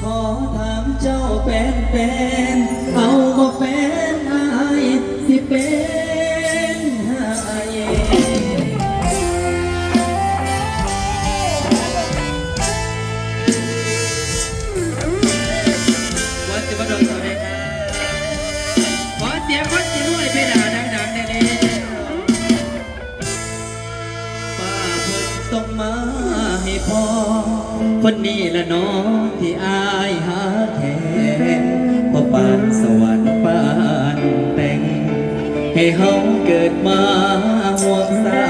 ขอถามเจ้าแป้นแป้นเอา คนนี้ละน้องที่อายหาแท้พอปานสวรรค์ปานแต่ง ให้เฮาเกิดมาห่วงสา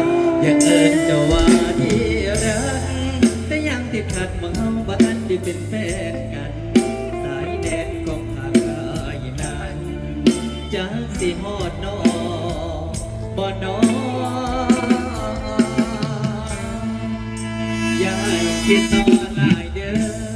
ดอย่าเอิญจะว่าที่รักแต่ยังติดขัดมาเฮาบ้านที่เป็นแฟน คิดต่อหลายเด้อ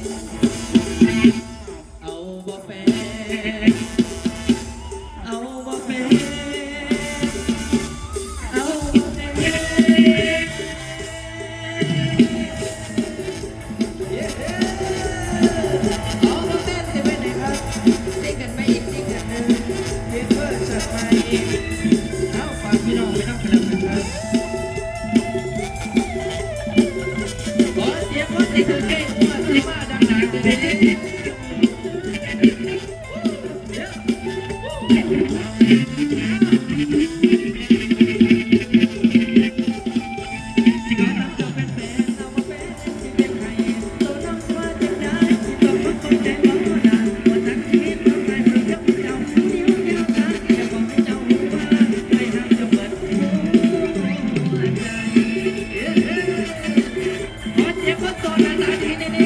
তোরা জানি রে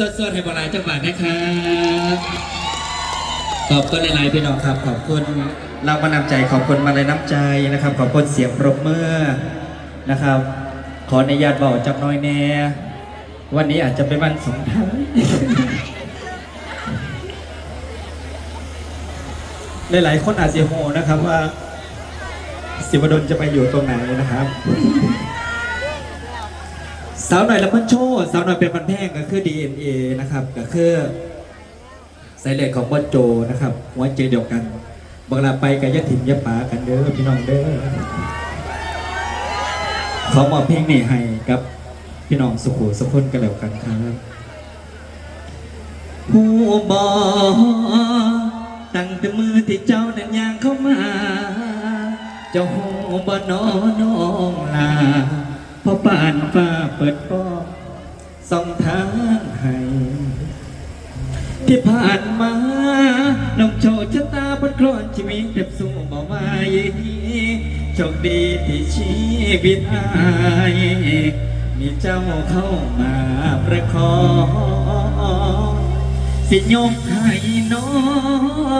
สวดๆให้บรายจังหวัดนะครับขอบคุณหลายๆพี่น้องครับ ขอบคุณเรามานำใจขอบคุณมาเลยน้ำใจนะครับ ขอบคุณเสียงปรบมือนะครับ ขออนุญาตบอกจักน้อยแน่วันนี้อาจจะเป็นวันสงท้ายหลายๆคนอาจจะโหนะครับว่า สิวดลจะไปอยู่ตรงไหนนะครับ สาวหน่อยละพันโชว์สาวหน่อยเป็นพันแพงก็คือ DNA นะครับก็คือสายเลือดของบอสโจนะครับหัวใจเดียวกันบางลาไปกับยะถิ่มยะป๋ากันเด้อพี่น้องเด้อขอมอบเพลงนี้ให้กับพี่น้องสุขุสุขคนกันแล้วกันครับผู้บอตั้งแต่มือที่เจ้านั้นย่างเข้ามา เจ้าหูบ่นอน้องลา พอป่านฟ้าเปิดป้อส่องทางให้ที่ผ่านมาน้องโชคชะตาบนคลอนชีวิตเด็บสู้บ่ไหวโชคดีที่ชีวิตอายมีเจ้าเข้ามาประคองสิยกให้น้อ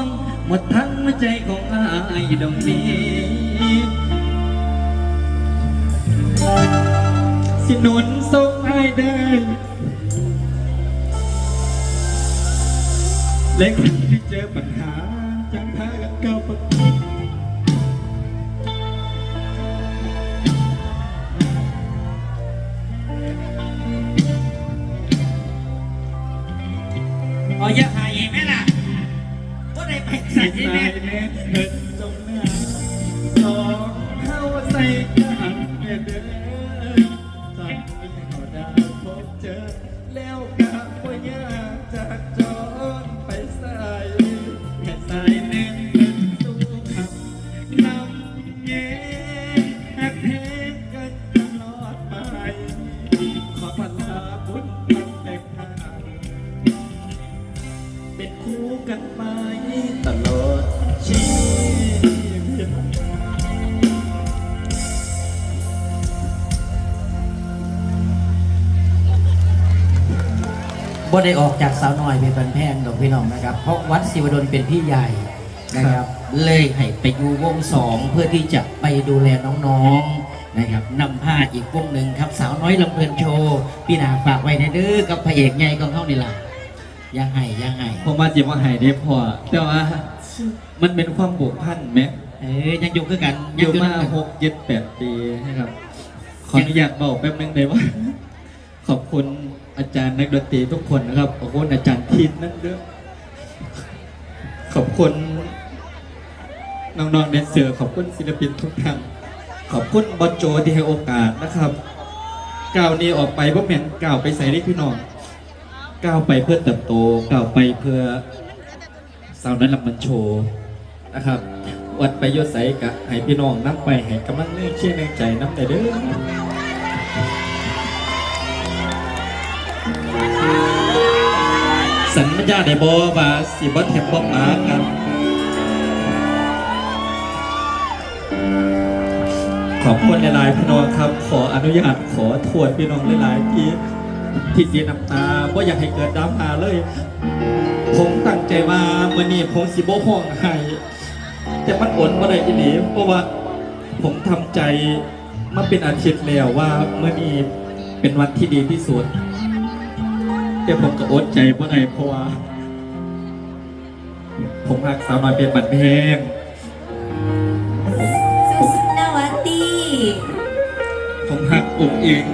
งหมดทั้งหัวใจของอายดวงนี้ สิหนุนส่งให้ได้และครั้งที่เจอปัญหาจังพากันก้าวไปอ๋ออย่าหายไหมล่ะก็ได้ไปใส่ที่แม่ กันไปตลอดชีวิตบ่ได้ออกจากสาวน้อยเป็นพันแพงดอกพี่น้องนะครับ เพราะวัดศิวดลเป็นพี่ใหญ่นะครับ เลยให้ไปอยู่วงสองเพื่อที่จะไปดูแลน้องๆนะครับนำผ้าอีกวงหนึ่งครับสาวน้อยลำเพลินโชว์พี่นาฝากไว้ในเด้อกับพระเอกใหญ่ของเขานี่ล่ะ อยังไห้อยังไห้ผมมาจิบว่าหายได้พอแต่ว่ามันเป็นความผูกพันไหมเออยังอยู่คือกันอยู่มาด้วยกันหกเจ็ดแปดปีนะครับ ขออนุญาตบอกแป๊บนึงเลยว่า ขอบคุณอาจารย์นักดนตรีทุกคนนะครับขอบคุณอาจารย์ทินนั่นด้วยขอบคุณน้องๆแดนเซอร์ขอบคุณศิลปินทุกท่านขอบคุณบอสโจที่ให้โอกาสนะครับก้าวนี้ออกไปเพราะแม่นก้าวไปใส่ได้พี่น้อง ก้าวไปเพื่อเติบโตก้าวไปเพื่อสาวนั้นลำมันโชว์นะครับ วัดไปยศใสกะให้พี่น้องนับไปให้กำลังเนื่องเชื่อในใจนับแต่เด้อสัญญาได้บอว่าสิบ่แถมบ่ปากันขอบคุณหลายๆพี่น้องครับ ขออนุญาตขอโทษพี่น้องหลายๆที่ที่เสียน้ำตา ว่าอยากให้เกิดดราม่าเลย ผมตั้งใจว่ามื่อนี้ผมสิบ่ห้องไห้แต่มันอดมาได้อีหลีเพราะว่าผมทำใจมาเป็นอาทิตย์แล้วว่าเมื่อนี้เป็นวันที่ดีที่สุด แต่ผมก็อดใจเพราะไหนเพราะว่า ผมหักสาวน้อยเป็นบันเพงสุสนวัตตีผมหักอุกเอง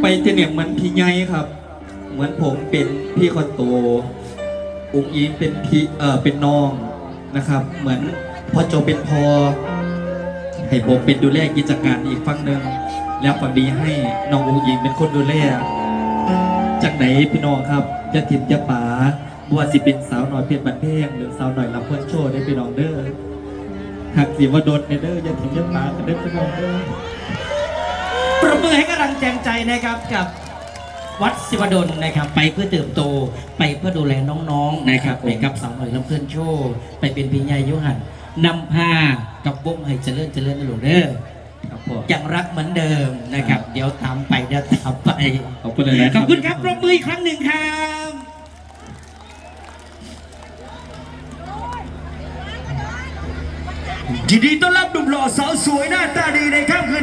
ไปเจเนียงเหมือนพี่ไงครับ เหมือนผมเป็นพี่คนโตอุกอิงเป็นพี่เออเป็นน้องนะครับ เหมือนพ่อโจเป็นพอ ให้ผมเป็นดูแลกิจการอีกฝั่งหนึ่งแล้วฝั่งดีให้น้องอุกอิงเป็นคนดูแลจากไหนพี่น้องครับจะถิ่มจะป๋าบัวาสิเป็นสาวหน่อยเพชรบันเพงหรือสาวหน่อยลำเพื่อนโชว์ได้พี่น้องเด้อหักสีว่าโดนเด้ออย่าถิ่มจะป๋ากันเด้อพี่น้องเด้อ ปรบมือให้กำลังแจงใจนะครับกับวัดศิวดลนะครับ ไปเพื่อเติบโตไปเพื่อดูแลน้องๆนะครับครับผมไปกับสาวหน่อยลำเพลินโชว์ ไปเป็นพี่ใหญ่ยุหันนำผ้ากับวงให้เจริญเจริญนะลูกเด้อครับพ่อยังรักเหมือนเดิมนะครับ เดี๋ยวตามไปเดี๋ยวตามไปขอบคุณเลยนะขอบคุณครับปรบมืออีกครั้งหนึ่งครับยินดีต้อนรับหนุ่มหล่อสาวสวยหน้าตาดีในค่ำคืน